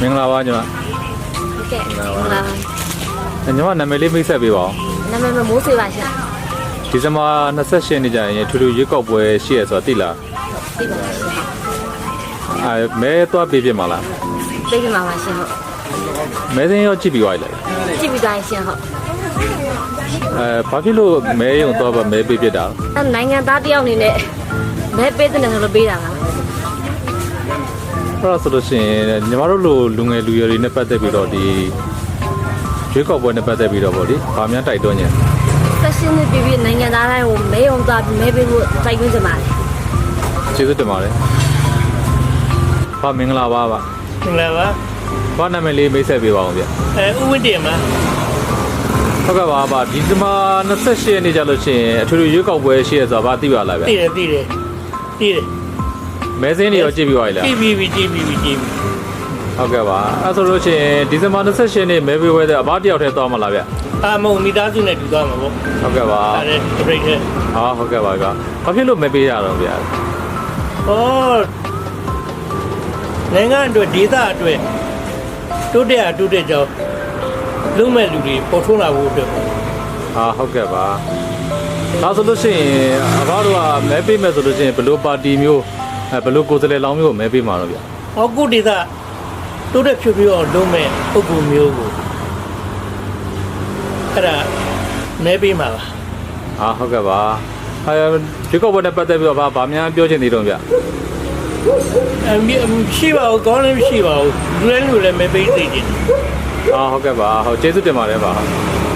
ပါညီမဟုတ်ကဲ့ဟုတ်လားညီမနာမည်လေးမိတ်ဆက်ပေးပါဦးနာမည်မမိုးဆွေပါရှင်ဒီဇင်ဘာ28ရက်နေ့ကျရင်ထူထူရွေးကောက်ပွဲရှိရဆိုတော့သိလားသိပါရှင်အဲမဲသွားပေးပြမှာလားသိပြီပါပါရှင်ဟုတ်မဲစင်းရောကြည့်ပြီးသွားပြီလားကြည့်ပြီးသားရှင်ဟုတ်အဲဘာဖြစ်လို့မဲရုံသွားပါမဲပေးပြတာအဲနိုင်ငံသားတယောက်အနေနဲ့မဲပေးတဲ့နယ်ဆိုလို့ပေးတာပါ အဲ့တော့ဆိုလို့ရှိရင်ညီမတို့လိုလူငယ်လူရွယ်တွေနဲ့ပတ်သက်ပြီးတော့ဒီရွေးကောက်ပွဲနဲ့ပတ်သက်ပြီးတော့ဗောလေဗာများတိုက်တွန်းညင်ဆက်ရှင်နဲ့ပြည်ပြည်နိုင်ငံသားတိုင်းကိုမဲအောင်သားမဲပေးဖို့တိုက်တွန်းကြပါတယ်ကျေးဇူးတင်ပါတယ်ဗာမင်္ဂလာပါဗျမင်္ဂလာပါဗာနာမည်လေးမိတ်ဆက်ပေးပါအောင်ဗျအဲဥဝိတ္တမဟုတ်ကဲ့ပါဗာဒီဇင်ဘာ28ရက်နေ့ကျလို့ရှိရင်အထူးထူးရွေးကောက်ပွဲရှိရဆိုတော့ဗာသိပါလားဗျသိတယ်သိတယ်သိတယ် မဲစင်းတွေရောကြည့်ပြီးသွားပြီလားကြည့်ပြီးပြီကြည့်ပြီးပြီကြည့်ပြီးဟုတ်ကဲ့ပါအဲ့ဆိုလို့ရှိရင်ဒီဇင်ဘာ28ရက်နေ့မဲပေးဝဲတဲ့အဘတယောက်တည်းသွားမလားဗျအာမဟုတ်မိသားစုနဲ့တူသွားမှာပေါ့ဟုတ်ကဲ့ပါအဲဒါပြိတ်တဲ့ဟာဟုတ်ကဲ့ပါကဘာဖြစ်လို့မဲပေးရတော့ဗျဩနိုင်ငံအတွက်ဒေသအတွက်တိုးတက်အတိုးတက်ကြောင်းလုံးမဲ့လူတွေပေါ်ထွန်းလာဖို့အတွက်ပေါ့ဟာဟုတ်ကဲ့ပါဒါဆိုလို့ရှိရင်အဘတို့ကမဲပေးမယ်ဆိုလို့ရှိရင်ဘယ်လိုပါတီမျိုး အဲဘယ်လိုကိုယ်စားလှယ်လောင်းမျိုးကိုမဲပေးမှာတော့ဗျ။ဟောကုဒေသတိုးတက်ဖြိုးဖြိုးအောင်လုံးမဲ့ပုဂ္ဂိုလ်မျိုးကိုအဲ့ဒါမဲပေးမှာပါဟာဟုတ်ကဲ့ပါအဲဒီကောက်ပွဲနဲ့ပတ်သက်ပြီးတော့ဗာဗာများပြောချင်သေးတော့ဗျ။အမရှိပါဘူးကောင်းလည်းမရှိပါဘူး။လူလည်းလူလည်းမဲပေးသိတယ်ဟာဟုတ်ကဲ့ပါဟုတ်ကျေးဇူးတင်ပါတယ်ဗာ။